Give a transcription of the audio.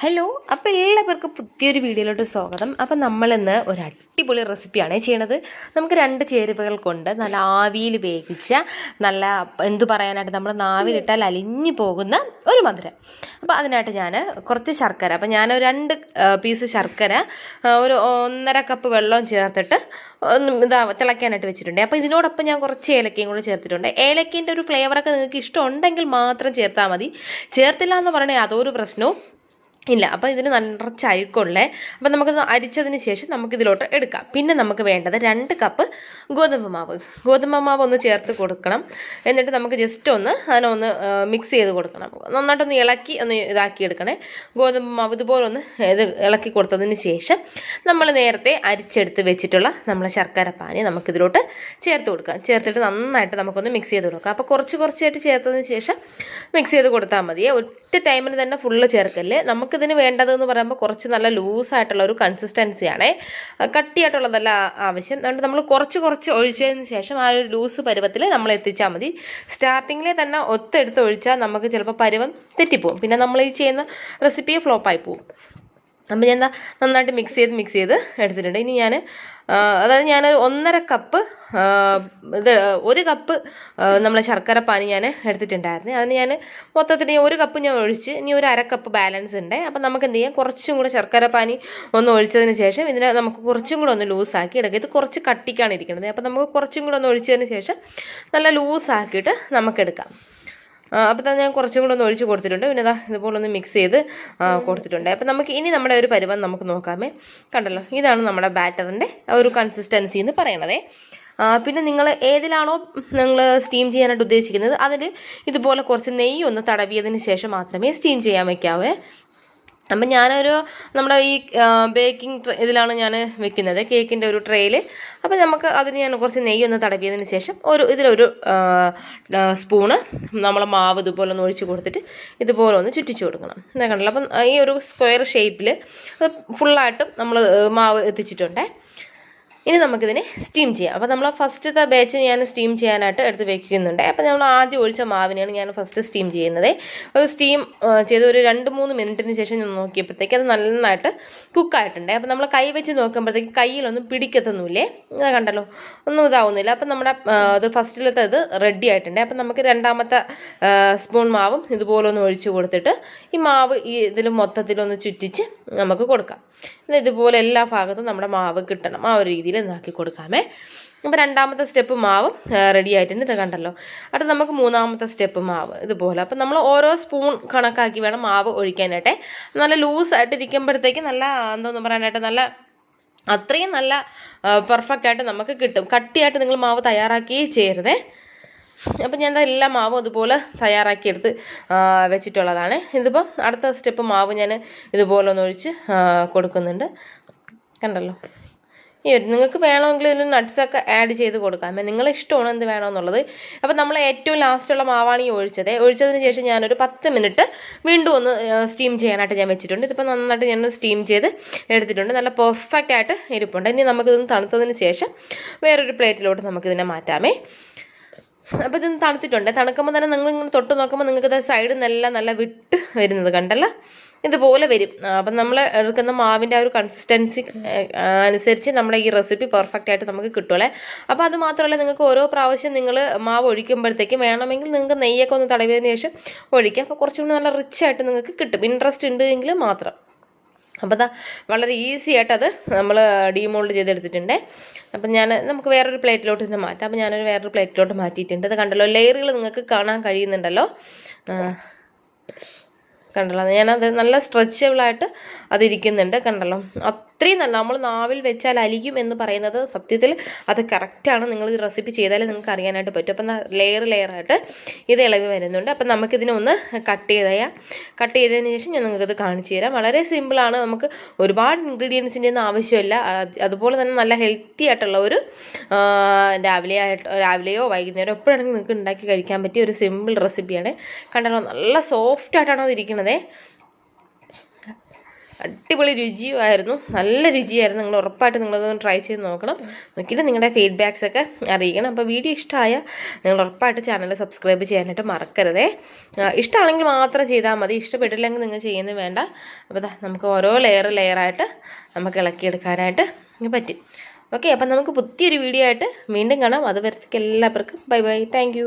Hello അപ്പോൾ എല്ലാവർക്കും പുതിയൊരു വീഡിയോയിലോട്ട് സ്വാഗതം. അപ്പം നമ്മളിന്ന് ഒരു അടിപൊളി റെസിപ്പിയാണ് ചെയ്യണത്. നമുക്ക് രണ്ട് ചേരുവകൾ കൊണ്ട് നല്ല ആവിയിൽ വേവിച്ച നല്ല എന്തു പറയാനായിട്ട് നമ്മൾ നാവിലിട്ടാൽ അലിഞ്ഞു പോകുന്ന ഒരു മധുരം. അപ്പോൾ അതിനായിട്ട് ഞാൻ കുറച്ച് ശർക്കര അപ്പോൾ ഞാൻ രണ്ട് പീസ് ശർക്കര ഒരു ഒന്നര കപ്പ് വെള്ളവും ചേർത്തിട്ട് ഇതാ തിളയ്ക്കാനായിട്ട് വെച്ചിട്ടുണ്ട്. അപ്പോൾ ഇതിനോടൊപ്പം ഞാൻ കുറച്ച് ഏലക്കയും കൂടി ചേർത്തിട്ടുണ്ട്. ഏലക്കേന്റെ ഒരു ഫ്ലേവറൊക്കെ നിങ്ങൾക്ക് ഇഷ്ടമുണ്ടെങ്കിൽ മാത്രം ചേർത്താൽ മതി. ചേർത്തില്ല എന്ന് പറയണേ അതൊരു പ്രശ്നവും ഇല്ല അപ്പോൾ ഇതിന് നിറച്ച് അഴുക്കുള്ളേ അപ്പോൾ നമുക്കിത് അരിച്ചതിന് ശേഷം നമുക്കിതിലോട്ട് എടുക്കാം. പിന്നെ നമുക്ക് വേണ്ടത് രണ്ട് കപ്പ് ഗോതമ്പ് മാവ്. ഗോതമ്പ് മാവ് ഒന്ന് ചേർത്ത് കൊടുക്കണം. എന്നിട്ട് നമുക്ക് ജസ്റ്റ് ഒന്ന് അതിനൊന്ന് മിക്സ് ചെയ്ത് കൊടുക്കണം. നന്നായിട്ടൊന്ന് ഇളക്കി ഒന്ന് ഇതാക്കി എടുക്കണേ. ഗോതമ്പ് മാവ് ഇതുപോലെ ഒന്ന് ഇത് ഇളക്കി കൊടുത്തതിന് ശേഷം നമ്മൾ നേരത്തെ അരിച്ചെടുത്ത് വെച്ചിട്ടുള്ള നമ്മളെ ശർക്കര പാനി നമുക്കിതിലോട്ട് ചേർത്ത് കൊടുക്കാം. ചേർത്തിട്ട് നന്നായിട്ട് നമുക്കൊന്ന് മിക്സ് ചെയ്ത് കൊടുക്കാം. അപ്പോൾ കുറച്ച് കുറച്ചായിട്ട് ചേർത്തതിന് ശേഷം മിക്സ് ചെയ്ത് കൊടുത്താൽ മതിയേ. ഒറ്റ ടൈമിന് തന്നെ ഫുള്ള് ചേർക്കല്ലേ? നമുക്കിതിന് വേണ്ടതെന്ന് പറയുമ്പോൾ കുറച്ച് നല്ല ലൂസായിട്ടുള്ള ഒരു കൺസിസ്റ്റൻസിയാണേ. കട്ടിയായിട്ടുള്ളതല്ല ആവശ്യം. അതുകൊണ്ട് നമ്മൾ കുറച്ച് കുറച്ച് ഒഴിച്ചതിന് ശേഷം ആ ഒരു ലൂസ് പരുവത്തിൽ നമ്മൾ എത്തിച്ചാൽ മതി. സ്റ്റാർട്ടിങ്ങിലെ തന്നെ ഒത്തെടുത്ത് ഒഴിച്ചാൽ നമുക്ക് ചിലപ്പോൾ പരുവം തെറ്റിപ്പോവും. പിന്നെ നമ്മൾ ഈ ചെയ്യുന്ന റെസിപ്പിയെ ഫ്ലോപ്പായി പോവും. അപ്പം ഞാൻ എന്താ നന്നായിട്ട് മിക്സ് ചെയ്ത് മിക്സ് ചെയ്ത് എടുത്തിട്ടുണ്ട്. ഇനി ഞാൻ അതായത് ഞാൻ ഒന്നര കപ്പ് ഇത് ഒരു കപ്പ് നമ്മളെ ശർക്കര പാനി ഞാൻ എടുത്തിട്ടുണ്ടായിരുന്നു. അതിന് ഞാൻ മൊത്തത്തിൽ ഒരു കപ്പ് ഞാൻ ഒഴിച്ച് ഇനി ഒരു അര കപ്പ് ബാലൻസ് ഉണ്ട്. അപ്പം നമുക്ക് എന്ത് ചെയ്യാം? കുറച്ചും കൂടെ ശർക്കര പാനി ഒന്ന് ഒഴിച്ചതിന് ശേഷം ഇതിനെ നമുക്ക് കുറച്ചും കൂടെ ഒന്ന് ലൂസാക്കി എടുക്കുക ഇത് കുറച്ച് കട്ടിക്കാണ് ഇരിക്കുന്നത്. അപ്പം നമുക്ക് കുറച്ചും കൂടെ ഒന്ന് ഒഴിച്ചതിന് ശേഷം നല്ല ലൂസാക്കിയിട്ട് നമുക്കെടുക്കാം അപ്പോൾ തന്നെ ഞാൻ കുറച്ചും കൂടെ ഒന്ന് ഒഴിച്ച് കൊടുത്തിട്ടുണ്ട്. പിന്നെ ഇതാ ഇതുപോലെ ഒന്ന് മിക്സ് ചെയ്ത് കൊടുത്തിട്ടുണ്ട്. അപ്പോൾ നമുക്ക് ഇനി നമ്മുടെ ഒരു പരുവം നമുക്ക് നോക്കാമേ. കണ്ടല്ലോ ഇതാണ് നമ്മുടെ ബാറ്ററിന്റെ ഒരു കൺസിസ്റ്റൻസി എന്ന് പറയണതേ. പിന്നെ നിങ്ങൾ ഏതിലാണോ നിങ്ങൾ സ്റ്റീം ചെയ്യാനായിട്ട് ഉദ്ദേശിക്കുന്നത് അതിൽ ഇതുപോലെ കുറച്ച് നെയ്യ് ഒന്ന് തടവിയതിന് ശേഷം മാത്രമേ സ്റ്റീം ചെയ്യാൻ വെക്കാവേ. അപ്പം ഞാനൊരു നമ്മുടെ ഈ ബേക്കിംഗ് ഇതിലാണ് ഞാൻ വെക്കുന്നത് കേക്കിന്റെ ഒരു ട്രേയിൽ അപ്പം നമുക്ക് അതിന് ഞാൻ കുറച്ച് നെയ്യ് ഒന്ന് തടവിയതിന് ശേഷം ഒരു ഇതിലൊരു സ്പൂണ് നമ്മൾ മാവ് ഇതുപോലെ ഒന്ന് ഒഴിച്ച് കൊടുത്തിട്ട് ഇതുപോലെ ഒന്ന് ചുറ്റിച്ചു കൊടുക്കണം. എന്നാൽ കണ്ടല്ലോ. അപ്പം ഈ ഒരു സ്ക്വയർ ഷേപ്പിൽ ഫുള്ളായിട്ടും നമ്മൾ മാവ് എത്തിച്ചിട്ടുണ്ടേ. ഇനി നമുക്കിതിനെ സ്റ്റീം ചെയ്യാം. അപ്പോൾ നമ്മൾ ഫസ്റ്റത്തെ ബാച്ച് ഞാൻ സ്റ്റീം ചെയ്യാനായിട്ട് എടുത്ത് വെക്കുന്നുണ്ട്. അപ്പോൾ നമ്മൾ ആദ്യം ഒഴിച്ച മാവിനെയാണ് ഞാൻ ഫസ്റ്റ് സ്റ്റീം ചെയ്യുന്നത്. അത് സ്റ്റീം ചെയ്ത് ഒരു രണ്ട് മൂന്ന് മിനിറ്റിന് ശേഷം ഞാൻ നോക്കിയപ്പോഴത്തേക്ക് അത് നന്നായിട്ട് കുക്കായിട്ടുണ്ട് അപ്പോൾ നമ്മൾ കൈ വെച്ച് നോക്കുമ്പോഴത്തേക്ക് കയ്യിലൊന്നും പിടിക്കത്തൊന്നുമില്ലേ? അത് കണ്ടല്ലോ? ഒന്നും ഇതാവുന്നില്ല. അപ്പം നമ്മുടെ അത് ഫസ്റ്റിലത്തെ ഇത് റെഡി ആയിട്ടുണ്ട്. അപ്പം നമുക്ക് രണ്ടാമത്തെ സ്പൂൺ മാവും ഇതുപോലെ ഒന്ന് ഒഴിച്ച് കൊടുത്തിട്ട് ഈ മാവ് ഈ ഇതിൽ മൊത്തത്തിലൊന്ന് ചുറ്റിച്ച് നമുക്ക് കൊടുക്കാം. എന്നാൽ ഇതുപോലെ എല്ലാ ഭാഗത്തും നമ്മുടെ മാവ് കിട്ടണം. ആ ഒരു രീതിയിൽ ഇതാക്കി കൊടുക്കാമേ. അപ്പോൾ രണ്ടാമത്തെ സ്റ്റെപ്പ് മാവും റെഡി ആയിട്ടുണ്ട്. ഇത് കണ്ടല്ലോ. അടുത്ത് നമുക്ക് മൂന്നാമത്തെ സ്റ്റെപ്പ് മാവ് ഇതുപോലെ. അപ്പം നമ്മൾ ഓരോ സ്പൂൺ കണക്കാക്കി വേണം മാവ് ഒഴിക്കാനായിട്ടെ. നല്ല ലൂസായിട്ട് ഇരിക്കുമ്പോഴത്തേക്ക് നല്ല എന്തോന്ന് പറയാനായിട്ട് നല്ല അത്രയും നല്ല പെർഫെക്റ്റ് ആയിട്ട് നമുക്ക് കിട്ടും. കട്ടിയായിട്ട് നിങ്ങൾ മാവ് തയ്യാറാക്കി ചെയ്യരുതേ. അപ്പം ഞാൻ എല്ലാ മാവും അതുപോലെ തയ്യാറാക്കിയെടുത്ത് വെച്ചിട്ടുള്ളതാണ്. ഇതിപ്പം അടുത്ത സ്റ്റെപ്പ് മാവ് ഞാൻ ഇതുപോലെ ഒന്ന് ഒഴിച്ച് കൊടുക്കുന്നുണ്ട്. കണ്ടല്ലോ? ഈ നിങ്ങൾക്ക് വേണമെങ്കിൽ ഇതിൽ നട്ട്സൊക്കെ ആഡ് ചെയ്ത് കൊടുക്കാം. നിങ്ങളെ ഇഷ്ടമാണ് എന്ത് വേണമെന്നുള്ളത്. അപ്പോൾ നമ്മൾ ഏറ്റവും ലാസ്റ്റുള്ള മാവാണ് ഈ ഒഴിച്ചത്. ഒഴിച്ചതിന് ശേഷം ഞാനൊരു പത്ത് മിനിറ്റ് വീണ്ടും ഒന്ന് സ്റ്റീം ചെയ്യാനായിട്ട് ഞാൻ വെച്ചിട്ടുണ്ട്. ഇതിപ്പോൾ നന്നായിട്ട് ഞാൻ സ്റ്റീം ചെയ്ത് എടുത്തിട്ടുണ്ട്. നല്ല പെർഫെക്റ്റ് ആയിട്ട് ഇരിപ്പുണ്ട്. ഇനി നമുക്കിതൊന്ന് തണുത്തതിന് ശേഷം വേറൊരു പ്ലേറ്റിലോട്ട് നമുക്കിതിനെ മാറ്റാമേ. അപ്പോൾ ഇതൊന്ന് തണുത്തിട്ടുണ്ട്. തണുക്കുമ്പോൾ തന്നെ നിങ്ങൾ ഇങ്ങനെ തൊട്ട് നോക്കുമ്പോൾ നിങ്ങൾക്ക് ഇത് സൈഡിൽ നിന്നെല്ലാം നല്ല വിട്ട് വരുന്നത് കണ്ടല്ലോ? ഇതുപോലെ വരും. അപ്പം നമ്മൾ എടുക്കുന്ന മാവിന്റെ ആ ഒരു കൺസിസ്റ്റൻസി അനുസരിച്ച് നമ്മുടെ ഈ റെസിപ്പി പെർഫെക്റ്റ് ആയിട്ട് നമുക്ക് കിട്ടുമല്ലേ അപ്പോൾ അത് മാത്രമല്ല നിങ്ങൾക്ക് ഓരോ പ്രാവശ്യം നിങ്ങൾ മാവ് ഒഴിക്കുമ്പോഴത്തേക്കും വേണമെങ്കിൽ നിങ്ങൾക്ക് നെയ്യൊക്കെ ഒന്ന് തടവിയതിന് ശേഷം ഒഴിക്കാം. അപ്പോൾ കുറച്ചും കൂടി നല്ല റിച്ച് ആയിട്ട് നിങ്ങൾക്ക് കിട്ടും. ഇൻട്രസ്റ്റ് ഉണ്ട് എങ്കിൽ മാത്രം. അപ്പോൾ അതാ വളരെ ഈസി ആയിട്ട് അത് നമ്മൾ ഡീമോൾഡ് ചെയ്തെടുത്തിട്ടുണ്ട്. അപ്പം ഞാൻ നമുക്ക് വേറൊരു പ്ലേറ്റിലോട്ട് തന്നെ മാറ്റാം. അപ്പോൾ ഞാനൊരു വേറൊരു പ്ലേറ്റിലോട്ട് മാറ്റിയിട്ടുണ്ട്. അത് കണ്ടല്ലോ ലെയറുകൾ നിങ്ങൾക്ക് കാണാൻ കഴിയുന്നുണ്ടല്ലോ. കണ്ടല്ലോ. ഞാനത് നല്ല സ്ട്രെച്ചബിളായിട്ട് അതിരിക്കുന്നുണ്ട് കണ്ടല്ലോ. അത്രയും നല്ല നമ്മൾ നാവിൽ വെച്ചാൽ അലിയും എന്ന് പറയുന്നത് സത്യത്തിൽ അത് കറക്റ്റാണ് നിങ്ങൾ ഈ റെസിപ്പി ചെയ്താലേ നിങ്ങൾക്ക് അറിയാനായിട്ട് പറ്റും. അപ്പം ലെയർ ലെയറായിട്ട് ഇത് ഇളവി വരുന്നുണ്ട്. അപ്പം നമുക്കിതിനെ ഒന്ന് കട്ട് ചെയ്തയാം. കട്ട് ചെയ്തതിന് ശേഷം ഞാൻ നിങ്ങൾക്കത് കാണിച്ചു തരാം. വളരെ സിമ്പിളാണ് നമുക്ക് ഒരുപാട് ഇൻഗ്രീഡിയൻസിന്റെ ഒന്നും ആവശ്യമില്ല. അതുപോലെ തന്നെ നല്ല ഹെൽത്തി ആയിട്ടുള്ള ഒരു രാവിലെ ആയിട്ട് രാവിലെയോ വൈകുന്നേരമോ എപ്പോഴാണെങ്കിലും നിങ്ങൾക്ക് ഉണ്ടാക്കി കഴിക്കാൻ പറ്റിയ ഒരു സിമ്പിൾ റെസിപ്പിയാണ് കണ്ടല്ലോ നല്ല സോഫ്റ്റ് ആയിട്ടാണ് ഇരിക്കുന്നത് അടിപൊളി രുചിയുമായിരുന്നു. നല്ല രുചിയായിരുന്നു. നിങ്ങൾ ഉറപ്പായിട്ട് നിങ്ങളതൊന്ന് ട്രൈ ചെയ്ത് നോക്കണം. നോക്കിയിട്ട് നിങ്ങളുടെ ഫീഡ്ബാക്സ് ഒക്കെ അറിയിക്കണം. അപ്പോൾ വീഡിയോ ഇഷ്ടമായ നിങ്ങൾ ഉറപ്പായിട്ട് ചാനൽ സബ്സ്ക്രൈബ് ചെയ്യാനായിട്ട് മറക്കരുതേ. ഇഷ്ടമാണെങ്കിൽ മാത്രം ചെയ്താൽ മതി. ഇഷ്ടപ്പെട്ടില്ലെങ്കിൽ നിങ്ങൾ ചെയ്യുന്നത് വേണ്ട. അപ്പോൾ നമുക്ക് ഓരോ ലെയർ ലെയറായിട്ട് നമുക്ക് ഇളക്കിയെടുക്കാനായിട്ട് പറ്റും. ഓക്കെ അപ്പം നമുക്ക് പുതിയൊരു വീഡിയോ ആയിട്ട് വീണ്ടും കാണാം. അതുവരത്തേക്ക് എല്ലാവർക്കും ബൈ ബൈ താങ്ക്